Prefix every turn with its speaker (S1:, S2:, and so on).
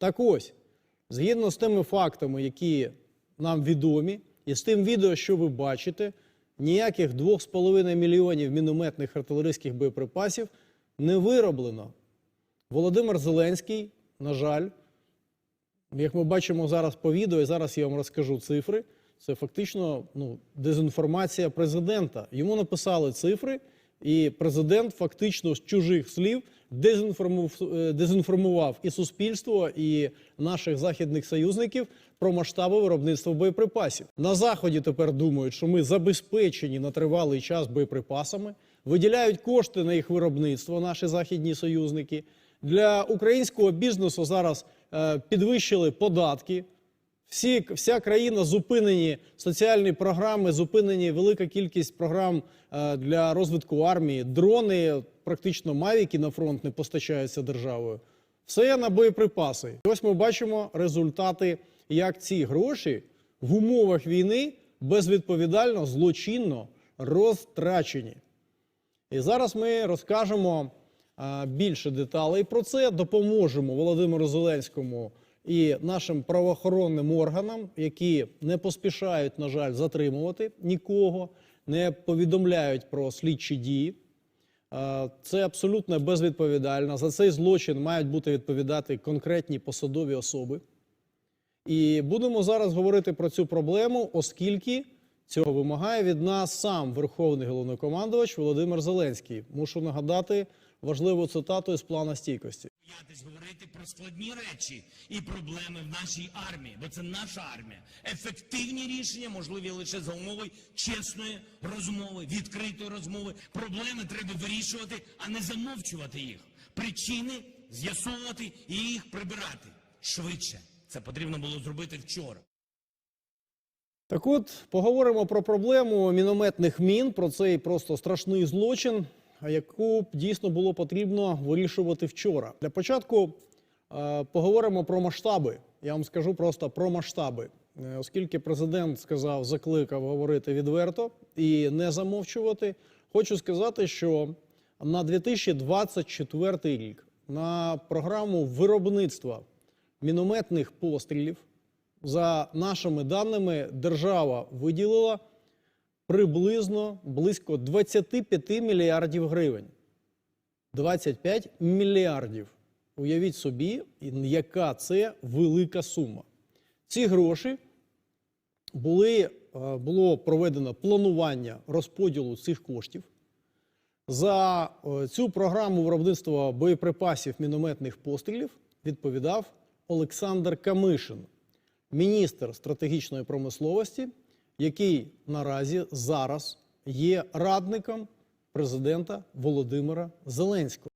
S1: Так ось, згідно з тими фактами, які нам відомі, і з тим відео, що ви бачите, ніяких 2,5 мільйонів мінометних артилерійських боєприпасів не вироблено. Володимир Зеленський, на жаль, як ми бачимо зараз по відео, і зараз я вам розкажу цифри. Це фактично ну, дезінформація президента. Йому написали цифри, і президент фактично з чужих слів дезінформував, е, дезінформував і суспільство, і наших західних союзників про масштаби виробництва боєприпасів. На заході тепер думають, що ми забезпечені на тривалий час боєприпасами, виділяють кошти на їх виробництво, наші західні союзники. Для українського бізнесу зараз е, підвищили податки. Всі, вся країна зупинені соціальні програми, зупинені велика кількість програм е, для розвитку армії, дрони, практично мавіки на фронт не постачаються державою. Все на боєприпаси. І Ось ми бачимо результати, як ці гроші в умовах війни безвідповідально, злочинно розтрачені. І зараз ми розкажемо а, більше деталей про це, допоможемо Володимиру Зеленському і нашим правоохоронним органам, які не поспішають, на жаль, затримувати нікого, не повідомляють про слідчі дії. Це абсолютно безвідповідально. За цей злочин мають бути відповідати конкретні посадові особи. І будемо зараз говорити про цю проблему, оскільки цього вимагає від нас сам Верховний головнокомандувач Володимир Зеленський. Мушу нагадати важливу цитату із плана стійкості.
S2: боятись говорити про складні речі і проблеми в нашій армії, бо це наша армія. Ефективні рішення можливі лише за умови чесної розмови, відкритої розмови. Проблеми треба вирішувати, а не замовчувати їх. Причини з'ясовувати і їх прибирати швидше. Це потрібно було зробити вчора.
S1: Так от поговоримо про проблему мінометних мін, про цей просто страшний злочин, яку дійсно було потрібно вирішувати вчора. Для початку е, поговоримо про масштаби. Я вам скажу просто про масштаби, Е, оскільки президент сказав, закликав говорити відверто і не замовчувати. Хочу сказати, що на 2024 рік на програму виробництва мінометних пострілів за нашими даними, держава виділила приблизно близько 25 мільярдів гривень. 25 мільярдів. Уявіть собі, яка це велика сума. Ці гроші були, е, було проведено планування розподілу цих коштів. За е, цю програму виробництва боєприпасів мінометних пострілів відповідав Олександр Камишин, міністр стратегічної промисловості, який наразі зараз є радником президента Володимира Зеленського.